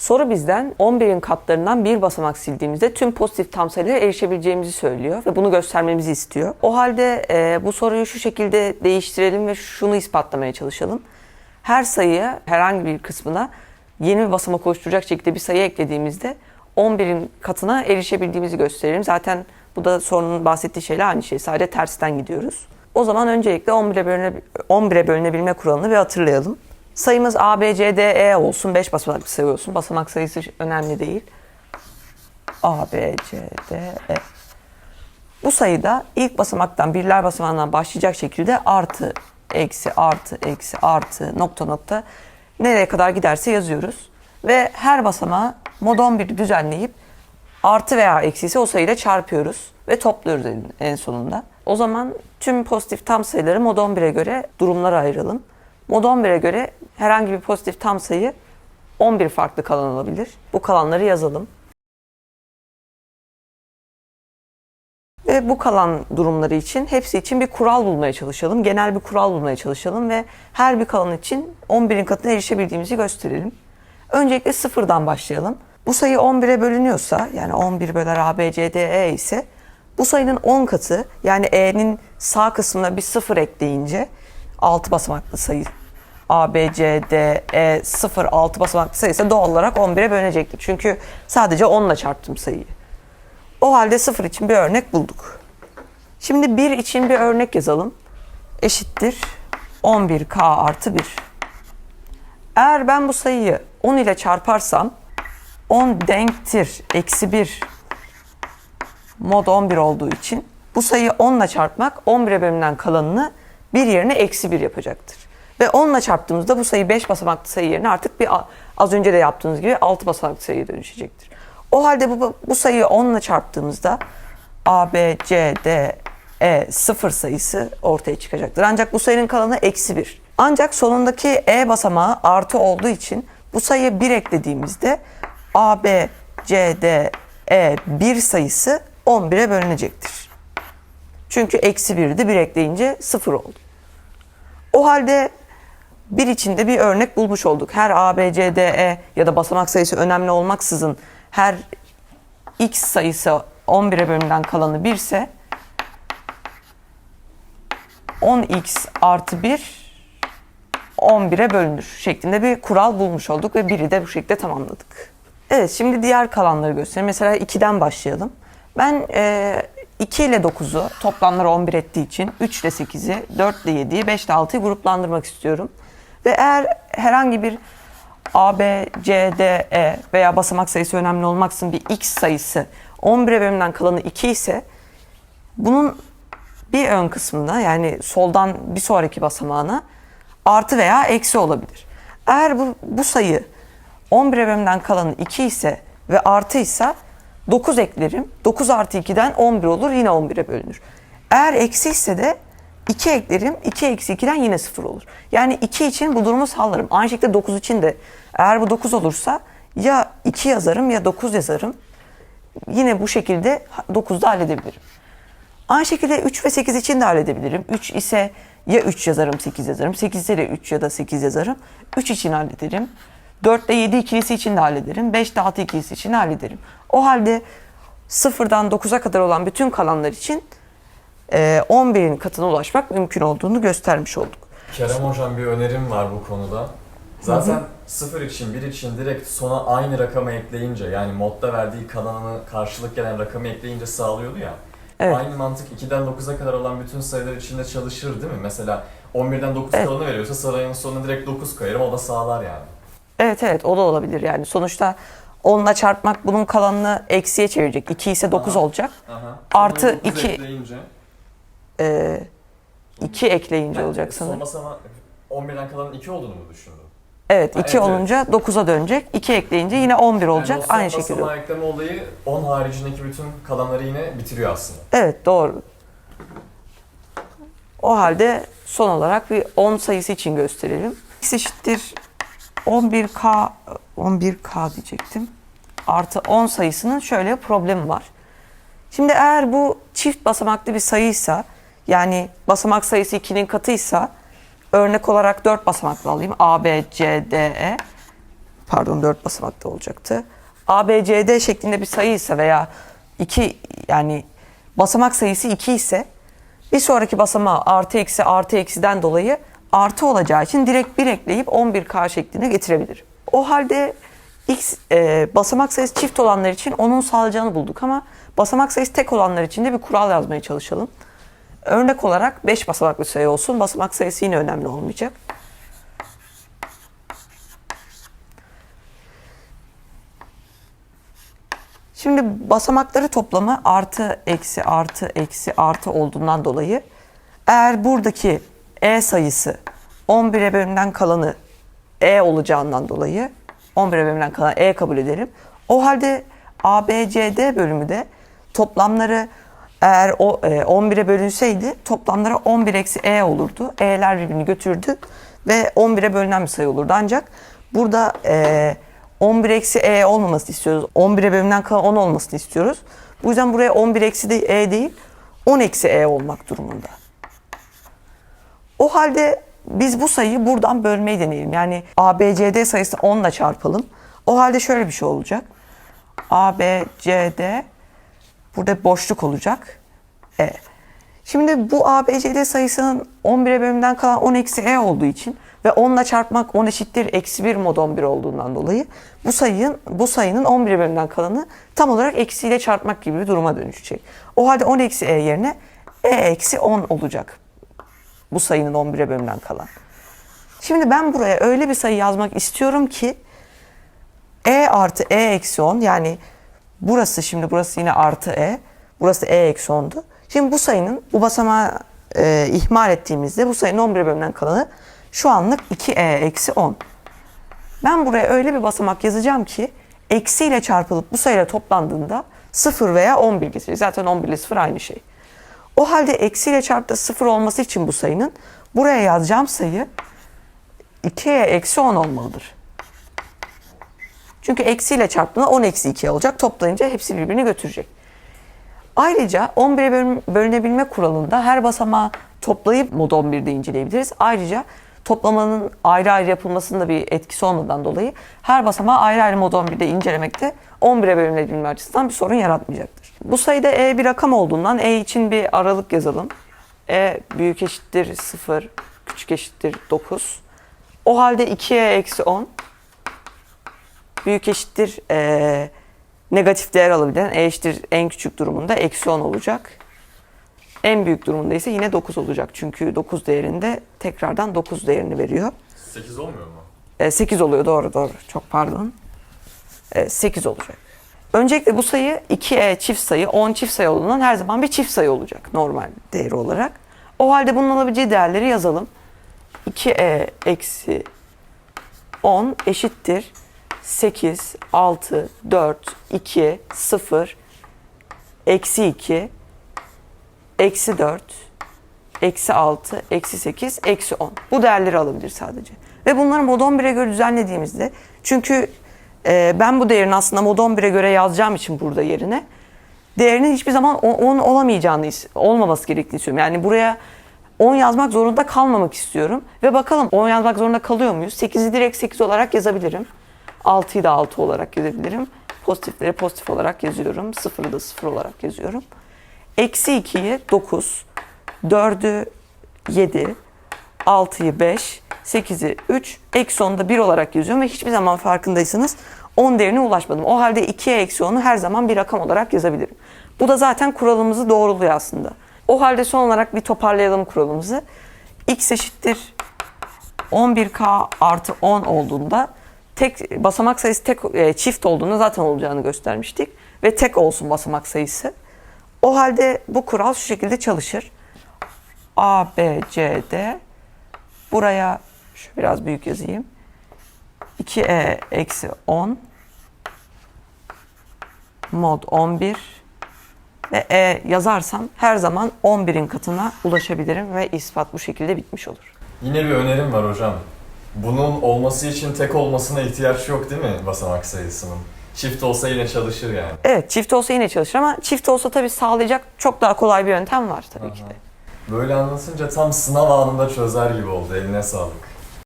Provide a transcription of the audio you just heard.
Soru bizden 11'in katlarından bir basamak sildiğimizde tüm pozitif tam sayılara erişebileceğimizi söylüyor ve bunu göstermemizi istiyor. O halde e, bu soruyu şu şekilde değiştirelim ve şunu ispatlamaya çalışalım. Her sayıya herhangi bir kısmına yeni bir basamak oluşturacak şekilde bir sayı eklediğimizde 11'in katına erişebildiğimizi gösterelim. Zaten bu da sorunun bahsettiği şeyle aynı şey. Sadece tersten gidiyoruz. O zaman öncelikle 11'e bölüne, 11'e bölünebilme kuralını bir hatırlayalım. Sayımız A, B, C, D, E olsun. 5 basamaklı sayı olsun. Basamak sayısı önemli değil. A, B, C, D, E. Bu sayıda ilk basamaktan birler basamağından başlayacak şekilde artı, eksi, artı, eksi, artı, nokta nokta nereye kadar giderse yazıyoruz. Ve her basamağı mod 11 düzenleyip artı veya eksi ise o sayıyla çarpıyoruz ve topluyoruz en, en sonunda. O zaman tüm pozitif tam sayıları mod 11'e göre durumlara ayıralım. Mod 11'e göre herhangi bir pozitif tam sayı 11 farklı kalan olabilir. Bu kalanları yazalım. Ve bu kalan durumları için hepsi için bir kural bulmaya çalışalım. Genel bir kural bulmaya çalışalım ve her bir kalan için 11'in katına erişebildiğimizi gösterelim. Öncelikle sıfırdan başlayalım. Bu sayı 11'e bölünüyorsa yani 11 böler A, B, C, D, E ise bu sayının 10 katı yani E'nin sağ kısmına bir sıfır ekleyince 6 basamaklı sayı A, B, C, D, E 0, 6 basamaklı sayı ise doğal olarak 11'e bölünecektir. Çünkü sadece 10 ile çarptım sayıyı. O halde 0 için bir örnek bulduk. Şimdi 1 için bir örnek yazalım. Eşittir 11K artı 1. Eğer ben bu sayıyı 10 ile çarparsam 10 denktir eksi 1 mod 11 olduğu için bu sayıyı 10 ile çarpmak 11'e bölümden kalanını bir yerine eksi 1 yapacaktır. Ve 10 ile çarptığımızda bu sayı 5 basamaklı sayı yerine artık bir az önce de yaptığımız gibi 6 basamaklı sayıya dönüşecektir. O halde bu, bu sayıyı 10 ile çarptığımızda A, B, C, D, E 0 sayısı ortaya çıkacaktır. Ancak bu sayının kalanı eksi 1. Ancak sonundaki E basamağı artı olduğu için bu sayıya 1 eklediğimizde A, B, C, D, E 1 sayısı 11'e bölünecektir. Çünkü eksi 1'di 1 ekleyince 0 oldu. O halde bir içinde bir örnek bulmuş olduk. Her A, B, C, D, E ya da basamak sayısı önemli olmaksızın her x sayısı 11'e bölümden kalanı 1 ise 10x artı 1 11'e bölünür şeklinde bir kural bulmuş olduk ve biri de bu şekilde tamamladık. Evet şimdi diğer kalanları göstereyim. Mesela 2'den başlayalım. Ben e, 2 ile 9'u toplamları 11 ettiği için 3 ile 8'i, 4 ile 7'yi, 5 ile 6'yı gruplandırmak istiyorum. Ve eğer herhangi bir A, B, C, D, E veya basamak sayısı önemli olmaksızın bir x sayısı 11'e bölümden kalanı 2 ise bunun bir ön kısmında yani soldan bir sonraki basamağına artı veya eksi olabilir. Eğer bu, bu sayı 11'e bölümden kalanı 2 ise ve artıysa 9 eklerim. 9 artı 2'den 11 olur yine 11'e bölünür. Eğer eksi ise de 2 eklerim. 2 eksi 2'den yine 0 olur. Yani 2 için bu durumu sağlarım. Aynı şekilde 9 için de eğer bu 9 olursa ya 2 yazarım ya 9 yazarım. Yine bu şekilde 9'da halledebilirim. Aynı şekilde 3 ve 8 için de halledebilirim. 3 ise ya 3 yazarım 8 yazarım. 8 ise de 3 ya da 8 yazarım. 3 için hallederim. 4 ile 7 ikilisi için de hallederim. 5 ile 6 ikilisi için de hallederim. O halde 0'dan 9'a kadar olan bütün kalanlar için 11'in katına ulaşmak mümkün olduğunu göstermiş olduk. Kerem Hocam bir önerim var bu konuda. Zaten 0 için 1 için direkt sona aynı rakamı ekleyince yani modda verdiği kalanını karşılık gelen rakamı ekleyince sağlıyordu ya. Evet. Aynı mantık 2'den 9'a kadar olan bütün sayılar içinde çalışır değil mi? Mesela 11'den 9 Evet. kalanı veriyorsa sayının sonuna direkt 9 koyarım o da sağlar yani. Evet evet o da olabilir yani. Sonuçta 10'la çarpmak bunun kalanını eksiye çevirecek. 2 ise 9 Aha. olacak. Aha. Artı Sonra dokuz iki- ekleyince, E, 2 ekleyince olacak Son sanırım. basama 11'den kalanın 2 olduğunu mu düşündün? Evet Ha, 2 evet, olunca 9'a dönecek. 2 ekleyince yine 11 olacak. Yani o son Aynı şekilde. basamağa ekleme olayı 10 haricindeki bütün kalanları yine bitiriyor aslında. Evet doğru. O halde son olarak bir 10 sayısı için gösterelim. X eşittir 11K 11K diyecektim. Artı 10 sayısının şöyle bir problemi var. Şimdi eğer bu çift basamaklı bir sayıysa yani basamak sayısı 2'nin katıysa örnek olarak 4 basamaklı alayım. A, B, C, D, E. pardon 4 basamakta olacaktı. A, B, C, D şeklinde bir sayı ise veya 2 yani basamak sayısı 2 ise bir sonraki basamağı artı eksi artı eksiden dolayı artı olacağı için direkt 1 ekleyip 11K şeklinde getirebilir. O halde X e, basamak sayısı çift olanlar için onun sağlayacağını bulduk ama basamak sayısı tek olanlar için de bir kural yazmaya çalışalım. Örnek olarak 5 basamaklı sayı olsun. Basamak sayısı yine önemli olmayacak. Şimdi basamakları toplamı artı eksi artı eksi artı olduğundan dolayı eğer buradaki e sayısı 11'e bölümden kalanı e olacağından dolayı 11'e bölümden kalan e kabul edelim. O halde A, B, C, D bölümü de toplamları eğer o e, 11'e bölünseydi toplamları 11 eksi e olurdu. E'ler birbirini götürdü ve 11'e bölünen bir sayı olurdu. Ancak burada e, 11 eksi e olmamasını istiyoruz. 11'e bölümden kalan 10 olmasını istiyoruz. Bu yüzden buraya 11 eksi de e değil 10 eksi e olmak durumunda. O halde biz bu sayıyı buradan bölmeyi deneyelim. Yani ABCD sayısı 10 ile çarpalım. O halde şöyle bir şey olacak. ABCD burada boşluk olacak. E. Şimdi bu ABCD sayısının 11'e bölümden kalan 10 eksi E olduğu için ve 10 ile çarpmak 10 eşittir eksi 1 mod 11 olduğundan dolayı bu sayının bu sayının 11'e bölümden kalanı tam olarak eksiyle çarpmak gibi bir duruma dönüşecek. O halde 10 eksi E yerine E eksi 10 olacak bu sayının 11'e bölümden kalan. Şimdi ben buraya öyle bir sayı yazmak istiyorum ki e artı e eksi 10 yani burası şimdi burası yine artı e. Burası e eksi 10'du. Şimdi bu sayının bu basamağı e, ihmal ettiğimizde bu sayının 11 bölümden kalanı şu anlık 2e eksi 10. Ben buraya öyle bir basamak yazacağım ki eksiyle çarpılıp bu sayıyla toplandığında 0 veya 11 getirecek. Zaten 11 ile 0 aynı şey. O halde eksiyle çarpta 0 olması için bu sayının buraya yazacağım sayı 2'ye eksi 10 olmalıdır. Çünkü eksiyle çarptığında 10 eksi 2 olacak. Toplayınca hepsi birbirini götürecek. Ayrıca 11'e bölün- bölünebilme kuralında her basamağı toplayıp mod 11'de inceleyebiliriz. Ayrıca toplamanın ayrı ayrı yapılmasında bir etkisi olmadan dolayı her basamağı ayrı ayrı mod 11'de incelemekte 11'e bölünebilme açısından bir sorun yaratmayacaktır. Bu sayıda e bir rakam olduğundan e için bir aralık yazalım. e büyük eşittir 0, küçük eşittir 9. O halde 2e eksi 10 büyük eşittir eee, negatif değer alabilen e eşittir en küçük durumunda eksi 10 olacak. En büyük durumunda ise yine 9 olacak. Çünkü 9 değerinde tekrardan 9 değerini veriyor. 8 olmuyor mu? E, 8 oluyor doğru doğru. Çok pardon. E, 8 olacak. Öncelikle bu sayı 2e çift sayı, 10 çift sayı olduğundan her zaman bir çift sayı olacak normal değeri olarak. O halde bunun alabileceği değerleri yazalım. 2e eksi 10 eşittir 8, 6, 4, 2, 0, eksi 2, eksi 4, eksi 6, eksi 8, eksi 10. Bu değerleri alabilir sadece. Ve bunları mod 11'e göre düzenlediğimizde çünkü e, ben bu değerin aslında mod 11'e göre yazacağım için burada yerine değerinin hiçbir zaman 10 olamayacağını, olmaması gerektiğini istiyorum. Yani buraya 10 yazmak zorunda kalmamak istiyorum. Ve bakalım 10 yazmak zorunda kalıyor muyuz? 8'i direkt 8 olarak yazabilirim. 6'yı da 6 olarak yazabilirim. Pozitifleri pozitif olarak yazıyorum. 0'ı da 0 olarak yazıyorum. Eksi 2'yi 9, 4'ü 7, 6'yı 5, 8'i 3, eksi 10'u da 1 olarak yazıyorum ve hiçbir zaman farkındaysanız 10 değerine ulaşmadım. O halde 2'ye eksi 10'u her zaman bir rakam olarak yazabilirim. Bu da zaten kuralımızı doğruluyor aslında. O halde son olarak bir toparlayalım kuralımızı. x eşittir 11k artı 10 olduğunda tek basamak sayısı tek e, çift olduğunda zaten olacağını göstermiştik ve tek olsun basamak sayısı. O halde bu kural şu şekilde çalışır. A, B, C, D. Buraya şu biraz büyük yazayım. 2E eksi 10 mod 11 ve E yazarsam her zaman 11'in katına ulaşabilirim ve ispat bu şekilde bitmiş olur. Yine bir önerim var hocam. Bunun olması için tek olmasına ihtiyaç yok değil mi basamak sayısının? Çift olsa yine çalışır yani. Evet çift olsa yine çalışır ama çift olsa tabii sağlayacak çok daha kolay bir yöntem var tabii ki de. Böyle anlatınca tam sınav anında çözer gibi oldu. Eline sağlık.